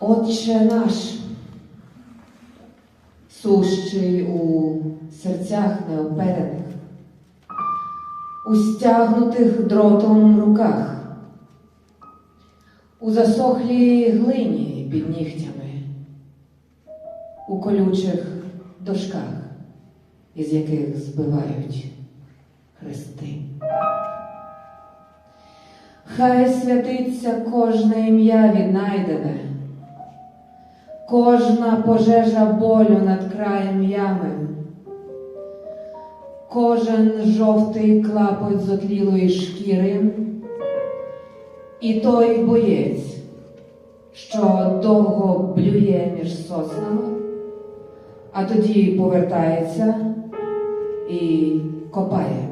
Отче наш, сущий у серцях неоперених, у стягнутих дротом руках, у засохлій глині під нігтями, у колючих дошках, із яких збивають хрести. Хай святиться кожне ім'я віднайдене, кожна пожежа болю над краєм ями, кожен жовтий клапоть зотлілої шкіри, і той боєць, що довго блює між соснами, а тоді повертається і копає.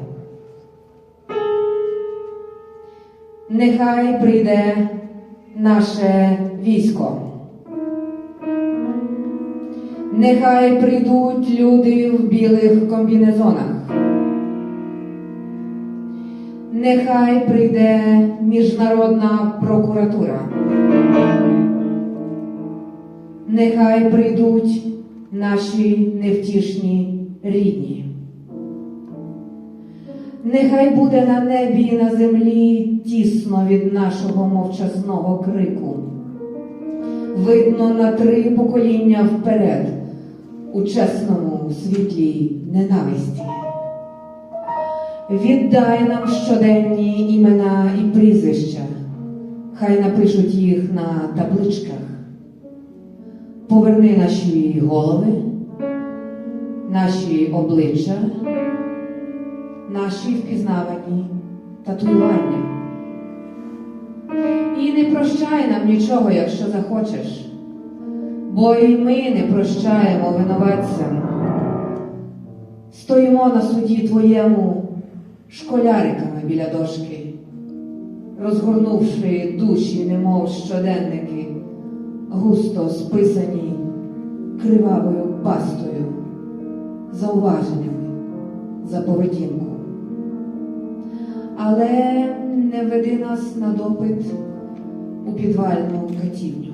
Нехай прийде наше військо. Нехай прийдуть люди в білих комбінезонах. Нехай прийде міжнародна прокуратура. Нехай прийдуть наші невтішні рідні. Нехай буде на небі і на землі тісно від нашого мовчазного крику. Видно на три покоління вперед у чесному світлі ненависті. Віддай нам щоденні імена і прізвища, хай напишуть їх на табличках. Поверни наші голови, наші обличчя наші впізнавані татуювання. І не прощай нам нічого, якщо захочеш, бо і ми не прощаємо винуватцям. Стоїмо на суді твоєму школяриками біля дошки, розгорнувши душі, немов щоденники, густо списані кривавою пастою, зауваженнями за поведінку але не веди нас на допит у підвальну катівню.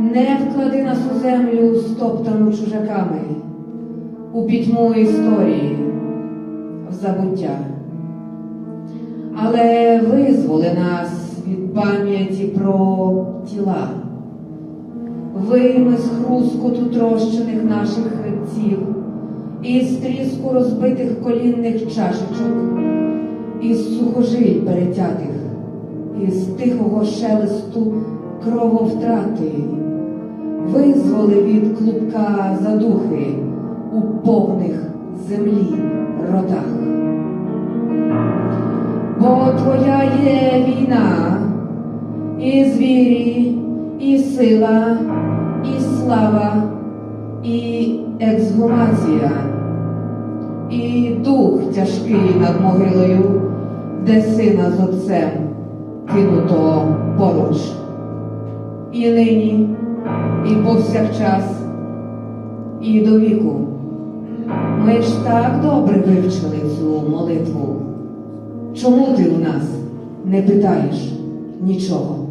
Не вклади нас у землю, стоптану чужаками, у пітьму історії, в забуття. Але визволи нас від пам'яті про тіла, вийми з хрускоту трощених наших хребців, із тріску розбитих колінних чашечок із сухожиль перетятих, із тихого шелесту крововтрати, визволи від клубка задухи у повних землі ротах. Бо твоя є війна, і звірі, і сила, і слава, і ексгумація, і дух тяжкий над могилою де сина з отцем кинуто поруч. І нині, і повсякчас, і до віку. Ми ж так добре вивчили цю молитву. Чому ти у нас не питаєш нічого?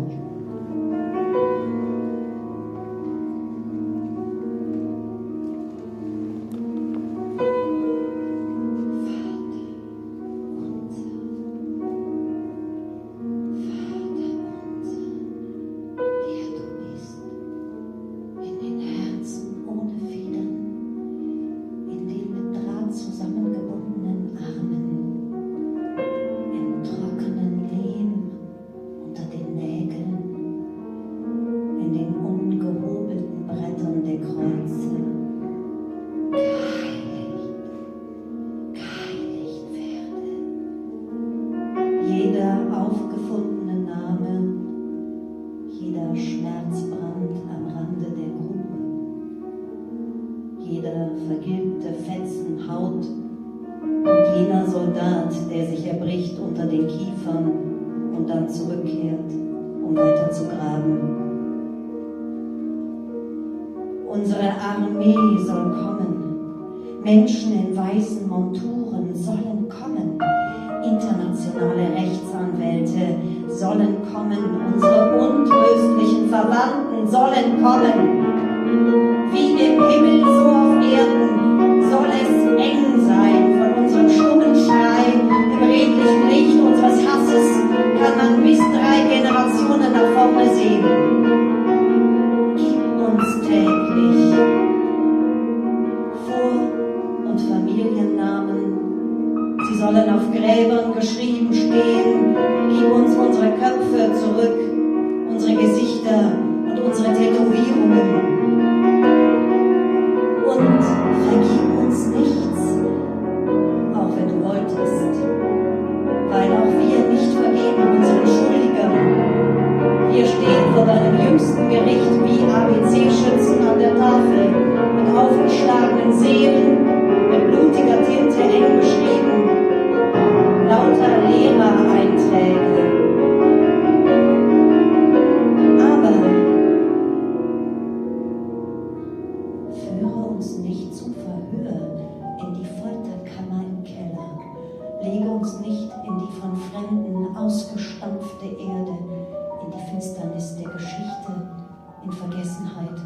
Vergessenheit.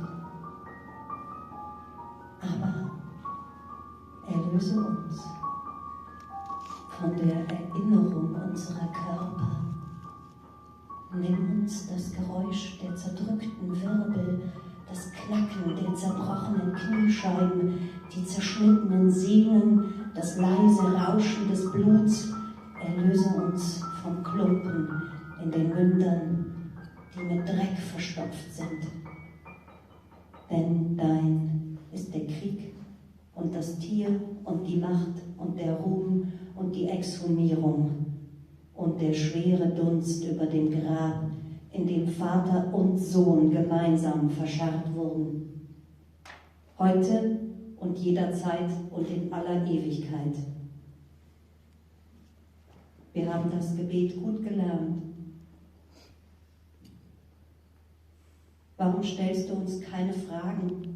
Aber erlöse uns von der Erinnerung unserer Körper. Nimm uns das Geräusch der zerdrückten Wirbel, das Knacken der zerbrochenen Kniescheiben, die zerschnittenen Sehnen, das leise Rauschen des Bluts. Erlöse uns vom Klumpen in den Mündern, die mit Dreck verstopft sind. Denn dein ist der Krieg und das Tier und die Macht und der Ruhm und die Exhumierung und der schwere Dunst über dem Grab, in dem Vater und Sohn gemeinsam verscharrt wurden. Heute und jederzeit und in aller Ewigkeit. Wir haben das Gebet gut gelernt. Warum stellst du uns keine Fragen?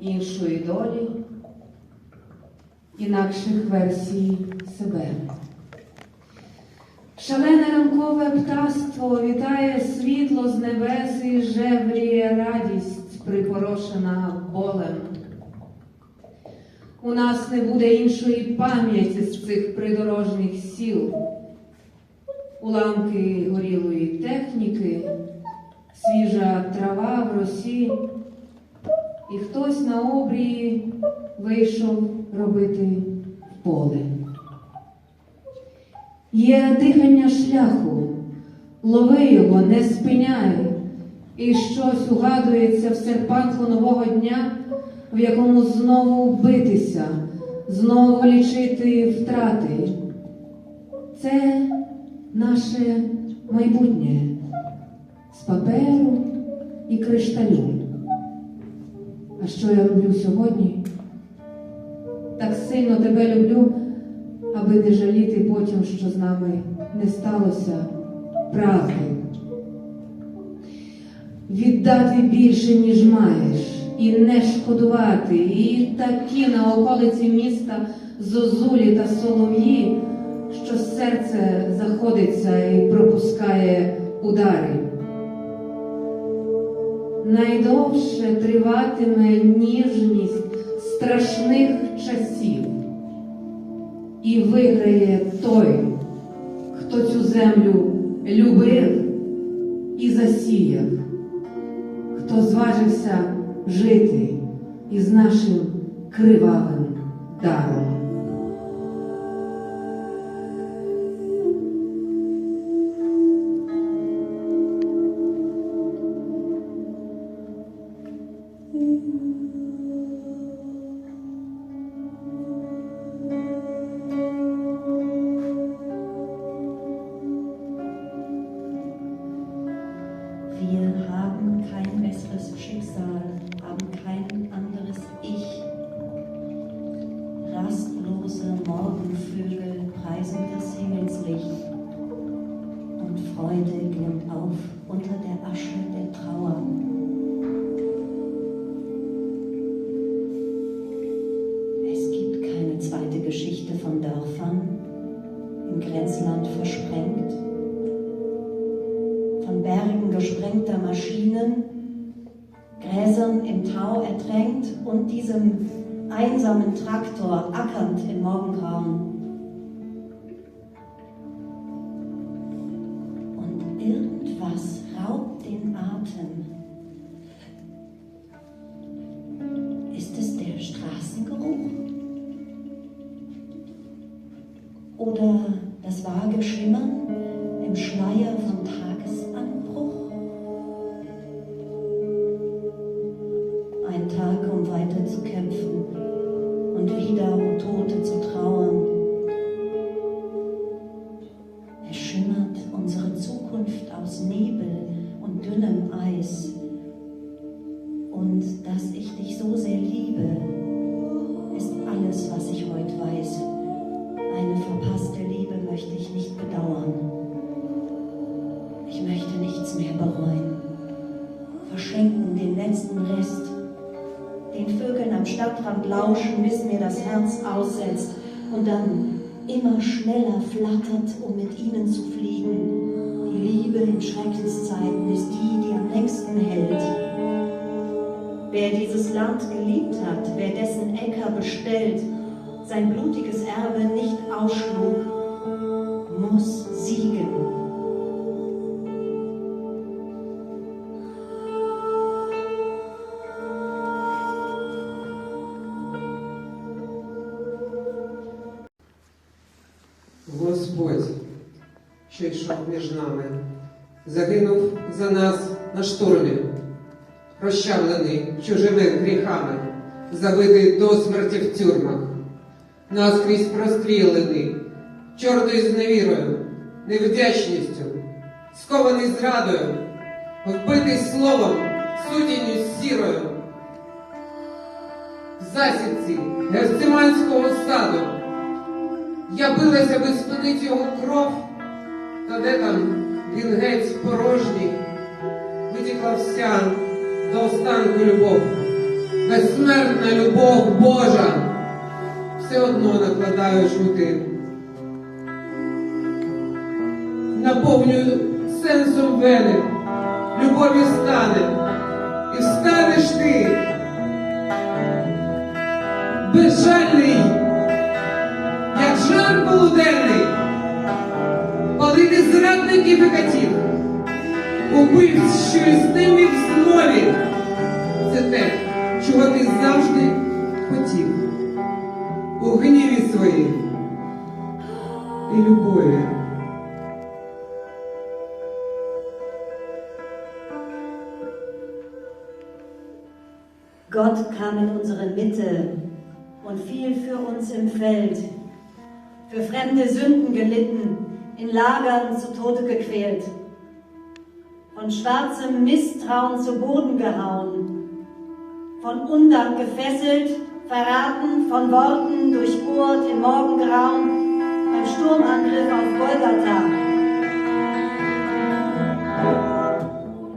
іншої долі, інакших версій себе. Шалене ранкове птаство вітає світло з небес і жевріє радість, припорошена болем. У нас не буде іншої пам'яті з цих придорожніх сіл, уламки горілої техніки, свіжа трава в росі. І хтось на обрії вийшов робити поле. Є дихання шляху, лови його, не спиняй, і щось угадується в серпанку нового дня, в якому знову битися, знову лічити втрати. Це наше майбутнє з паперу і кришталю. А що я роблю сьогодні? Так сильно тебе люблю, аби не жаліти потім, що з нами не сталося правди. Віддати більше, ніж маєш, і не шкодувати, і такі на околиці міста зозулі та солов'ї, що серце заходиться і пропускає удари. Найдовше триватиме ніжність страшних часів, і виграє той, хто цю землю любив і засіяв, хто зважився жити із нашим кривавим даром. Maschinen, Gräsern im Tau ertränkt und diesem einsamen Traktor ackernd im Morgengrauen. Es schimmert unsere Zukunft aus Nebel und dünnem Eis. Und dass ich dich so sehr liebe, ist alles, was ich heute weiß. Eine verpasste Liebe möchte ich nicht bedauern. Ich möchte nichts mehr bereuen. Verschenken den letzten Rest. Den Vögeln am Stadtrand lauschen, bis mir das Herz aussetzt und dann immer schneller flattert, um mit ihnen zu fliegen. Die Liebe in Schreckenszeiten ist die, die am längsten hält. Wer dieses Land geliebt hat, wer dessen Äcker bestellt, sein blutiges Erbe nicht ausschlug, muss siegen. Господь, що йшов між нами, загинув за нас на штурмі, розчавлений чужими гріхами, забитий до смерті в тюрмах, наскрізь прострілений, чорною зневірою, невдячністю, скований зрадою, вбитий словом, сутінню сірою. В засідці Гефсиманського саду я билася би спинить його кров, та де там він геть порожній, витікла вся до останку любов, безсмертна любов Божа, все одно накладаю жгути. Наповнюю сенсом вени, любові стане, і встанеш ти, зрадників і катів, убивць, що із ними в змові. Це те, чого ти завжди хотів. У гніві своїй і любові. Gott kam in unsere Mitte und fiel für uns im Feld, für fremde Sünden gelitten, in Lagern zu Tode gequält, von schwarzem Misstrauen zu Boden gehauen, von Undank gefesselt, verraten, von Worten durchbohrt im Morgengrauen, beim Sturmangriff auf Golgatha.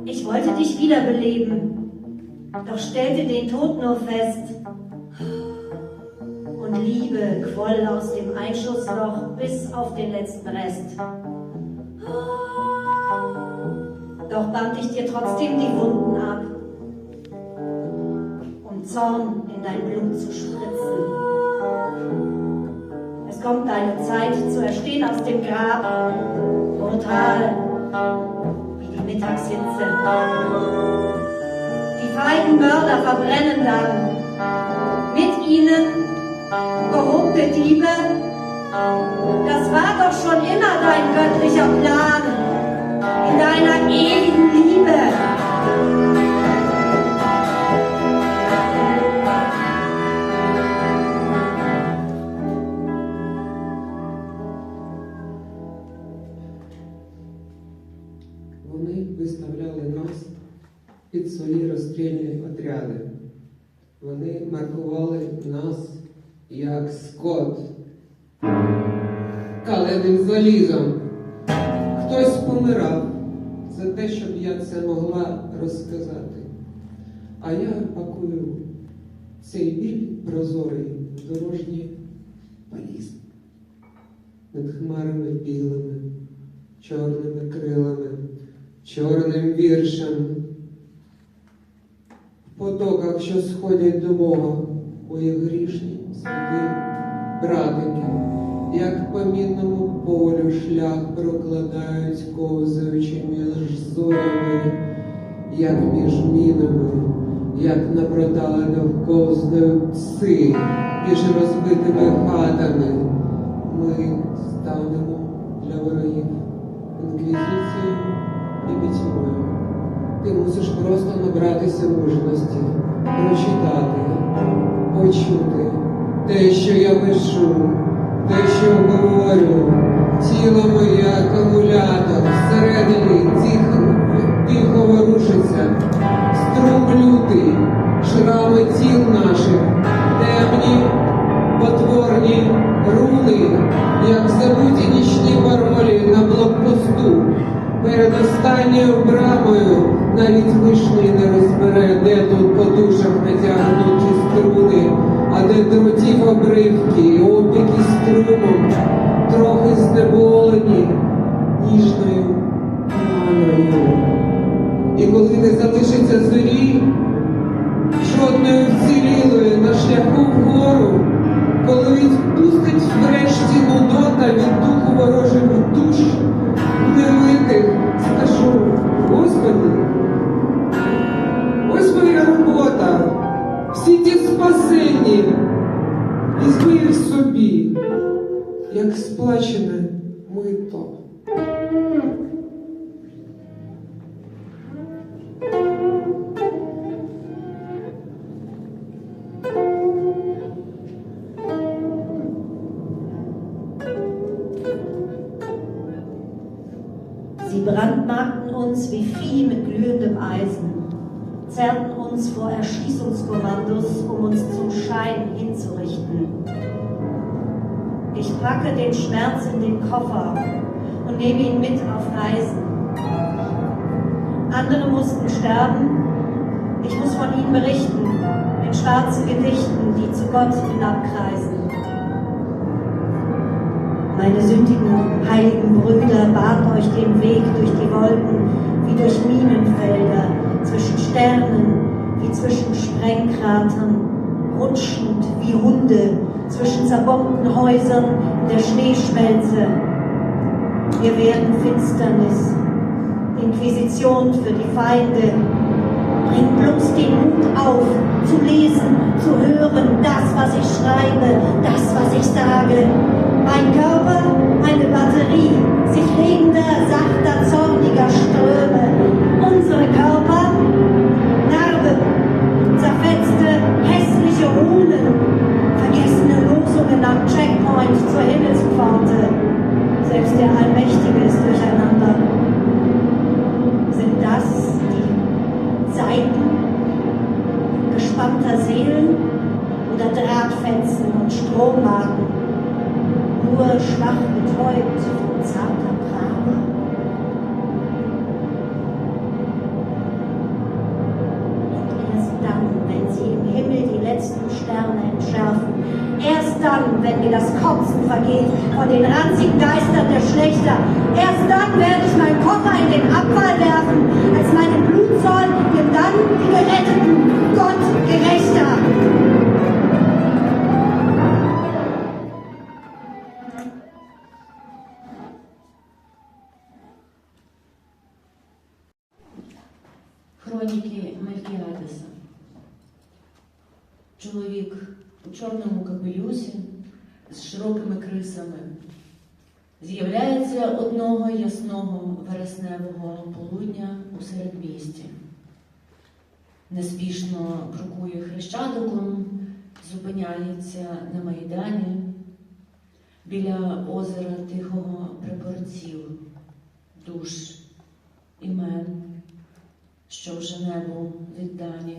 Ich wollte dich wiederbeleben, doch stellte den Tod nur fest. Liebe quoll aus dem Einschussloch bis auf den letzten Rest. Doch band ich dir trotzdem die Wunden ab, um Zorn in dein Blut zu spritzen. Es kommt deine Zeit zu erstehen aus dem Grab, brutal wie die Mittagshitze. Die feigen Mörder verbrennen dann. Mit ihnen gehobte Diebe. Das war doch schon immer dein göttlicher Plan. In deiner ewigen Liebe. Вони виставляли нас під свої розстрільні отряди. Вони маркували нас як скот, каленим залізом. Хтось помирав за те, щоб я це могла розказати. А я пакую цей біль прозорий дорожній валіз. над хмарами білими, чорними крилами, чорним віршем. В потоках, що сходять до Бога, мої грішні святі братики, як по мінному полю шлях прокладають, ковзаючи між зорями, як між мінами, як напроталено ковзають пси між розбитими хатами. Ми станемо для ворогів інквізицією і пітьмою. Ти мусиш просто набратися мужності, прочитати, почути те, що я пишу, те, що говорю. Тіло моє акумулятор всередині тихо, тихо ворушиться, струм лютий, шрами тіл наших, темні, потворні руни, як забуті нічні паролі на блокпосту. Перед останньою брамою навіть вишні не розбере, де тут по душах натягнуті струни, а де дротів обривки, опіки струмом, трохи знеболені ніжною раною. І коли не залишиться зорі, жодної вцілілої на шляху вгору, коли відпустить врешті нудота від духу ворожих душ, невитих, скажу, Господи, ось моя робота, всі ті спасенні, візьми їх собі, як сплачене мито. Sie brandmarkten uns wie Vieh mit glühendem Eisen, zerrten uns vor Erschießungskommandos, um uns zum Schein hinzurichten. Ich packe den Schmerz in den Koffer und nehme ihn mit auf Reisen. Andere mussten sterben, ich muss von ihnen berichten, in schwarzen Gedichten, die zu Gott hinabkreisen. Meine sündigen, heiligen Brüder bahnt euch den Weg durch die Wolken, wie durch Minenfelder, zwischen Sternen, wie zwischen Sprengkratern, rutschend wie Hunde, zwischen zerbombten Häusern in der Schneeschmelze. Wir werden Finsternis, Inquisition für die Feinde. Bringt bloß den Mut auf, zu lesen, zu hören, das, was ich schreibe, das, was ich sage. Mein Körper, eine Batterie, sich regender, sachter, zorniger Ströme. Unsere Körper, Losungen am Checkpoint zur Himmelspforte. Kotzen vergeht von den ranzigen Geistern der Schlechter, erst dann werde ich meinen Koffer in den Abfall werfen, als meine Blutzoll mir dann die Geretteten, Gott gerechter. Хроніки Мелькіадеса. Чоловік у чорному капелюсі з широкими крисами. З'являється одного ясного вересневого полудня у середмісті. Неспішно крокує хрещатиком, зупиняється на майдані біля озера тихого приборців, душ, імен що вже небу віддані,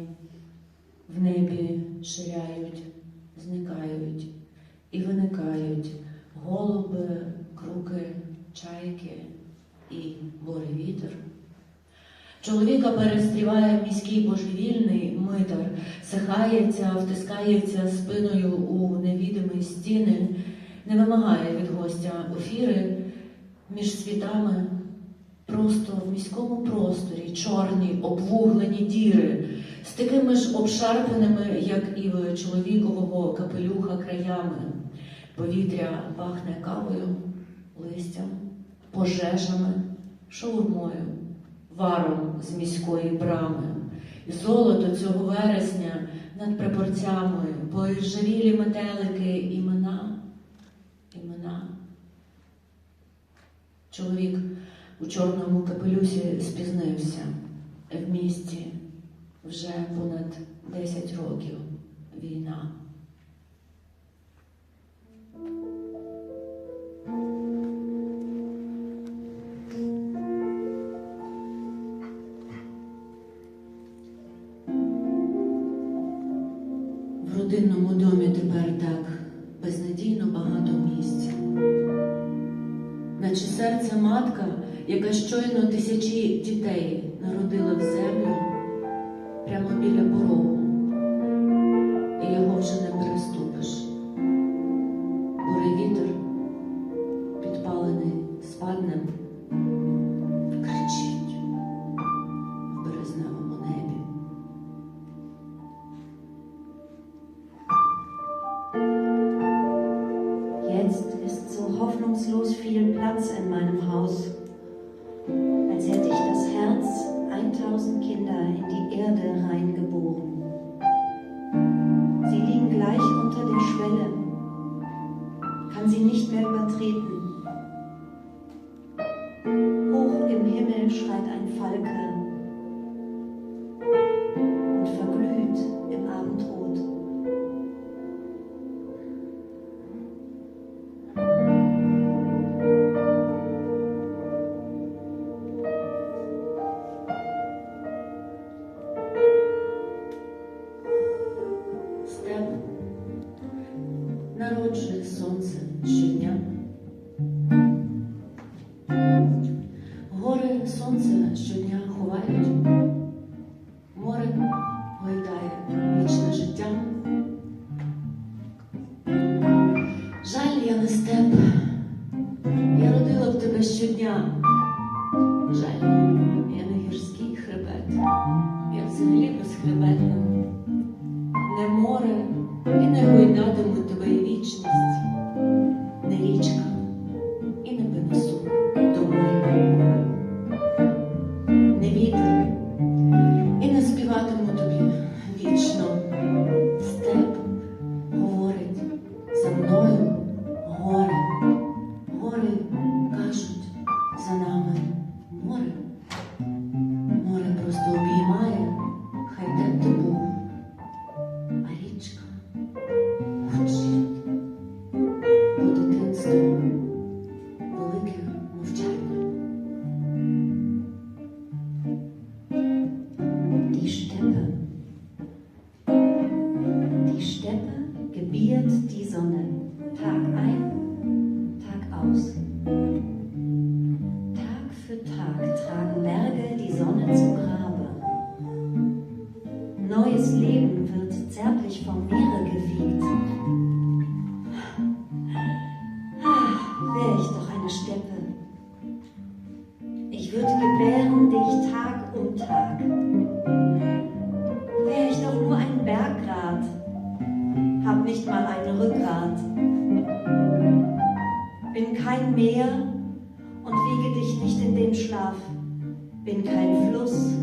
в небі ширяють, зникають і виникають голуби, круки, чайки і бурий вітер. Чоловіка перестріває міський божевільний митар, сихається, втискається спиною у невідомі стіни не вимагає від гостя ефіри між світами, просто в міському просторі, чорні, обвуглені діри, з такими ж обшарпаними, як і чоловікового капелюха краями. Повітря пахне кавою, листям, пожежами, шаурмою, варом з міської брами. І золото цього вересня над прапорцями, поіржавілі метелики, імена, імена. Чоловік у чорному капелюсі спізнився. В місті вже понад 10 років війна. Наче серце матка, яка щойно тисячі дітей народила в землю прямо біля порогу, Würde gebären dich Tag um Tag. Wär ich doch nur ein Berggrat, hab nicht mal ein Rückgrat. Bin kein Meer und wiege dich nicht in den Schlaf. Bin kein Fluss,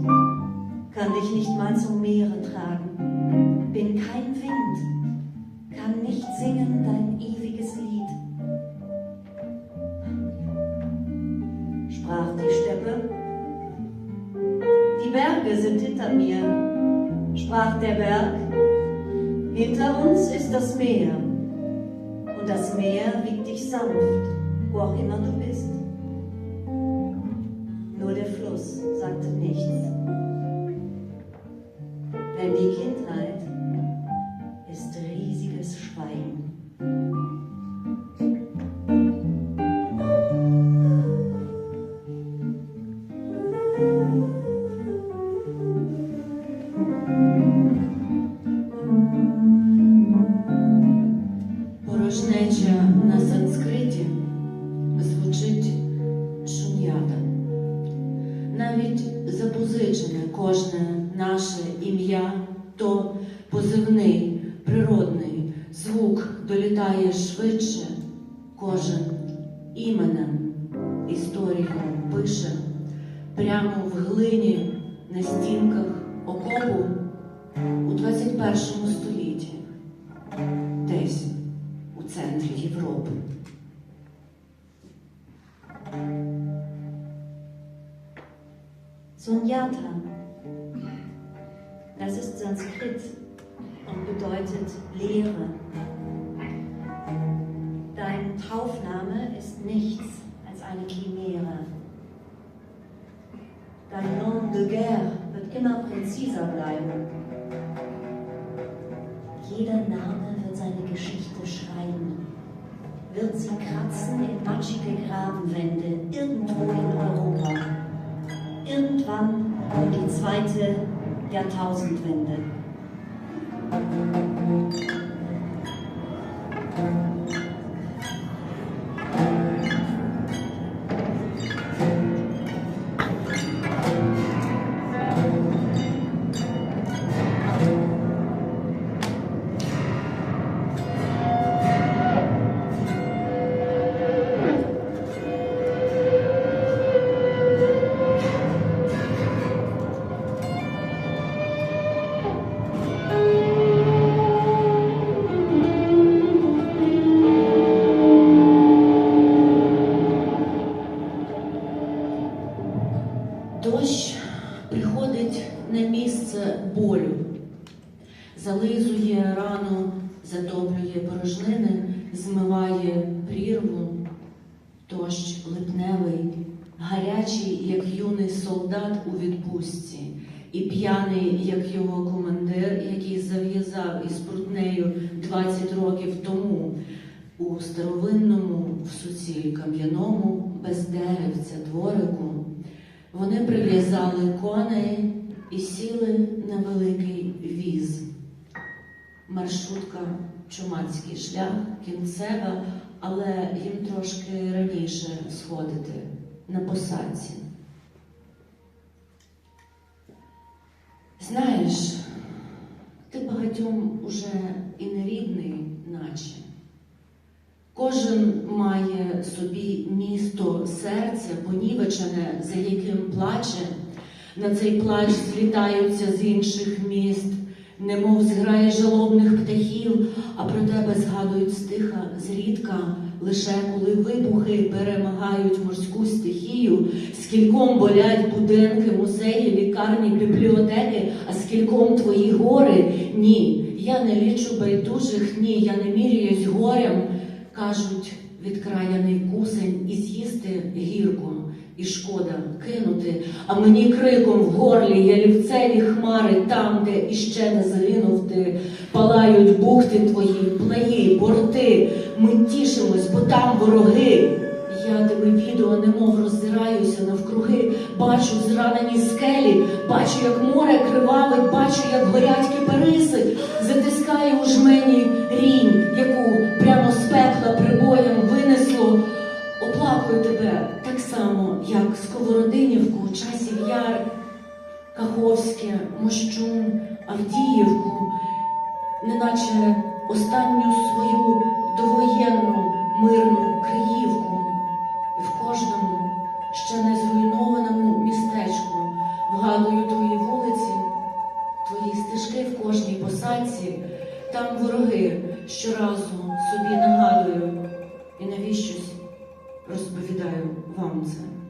kann dich nicht mal zum Meere tragen. Bin kein Wind, kann nicht singen dein ewiges Lied. Hinter mir, sprach der Berg. Hinter uns ist das Meer. Und das Meer wiegt dich sanft, wo auch immer du bist. Nur der Fluss sagte nichts. Denn die Kindheit Sunyata. Das ist Sanskrit und bedeutet Lehre. Dein Taufname ist nichts als eine Chimäre. Dein Nom de guerre wird immer präziser bleiben. Jeder Name wird seine Geschichte schreiben. Wird sie kratzen in matschige Grabenwände irgendwo in Europa. Irgendwann um die zweite Jahrtausendwende. Вони прив'язали коней і сіли на великий віз. Маршрутка чумацький шлях, кінцева, але їм трошки раніше сходити на посадці. Знаєш, ти багатьом уже і не рідний, наче. Кожен має собі місто серця, понівечене, за яким плаче. На цей плач злітаються з інших міст, немов зграє жалобних птахів, а про тебе згадують стиха зрідка, лише коли вибухи перемагають морську стихію, скільком болять будинки, музеї, лікарні, бібліотеки, а скільком твої гори? Ні, я не лічу байдужих, ні, я не міряюсь горем. Кажуть, відкраяний кусень і з'їсти гірко, і шкода кинути, а мені криком в горлі ялівцеві хмари там, де іще не загинув ти, палають бухти твої, плаї, борти. Ми тішимось, бо там вороги. Я тебе відео, немов роззираюся навкруги, бачу зранені скелі, бачу, як море кривавить, бачу, як горять кипариси, затискає у жмені рінь, яку прямо з пекла прибоєм винесло. Оплакую тебе так само, як Сковородинівку, часів яр, Каховське, Мощун, Авдіївку, неначе останню свою довоєнну мирну Криївку. Кожному ще не зруйнованому містечку. Вгадую твої вулиці, твої стежки в кожній посадці, там вороги щоразу собі нагадую. І навіщось розповідаю вам це.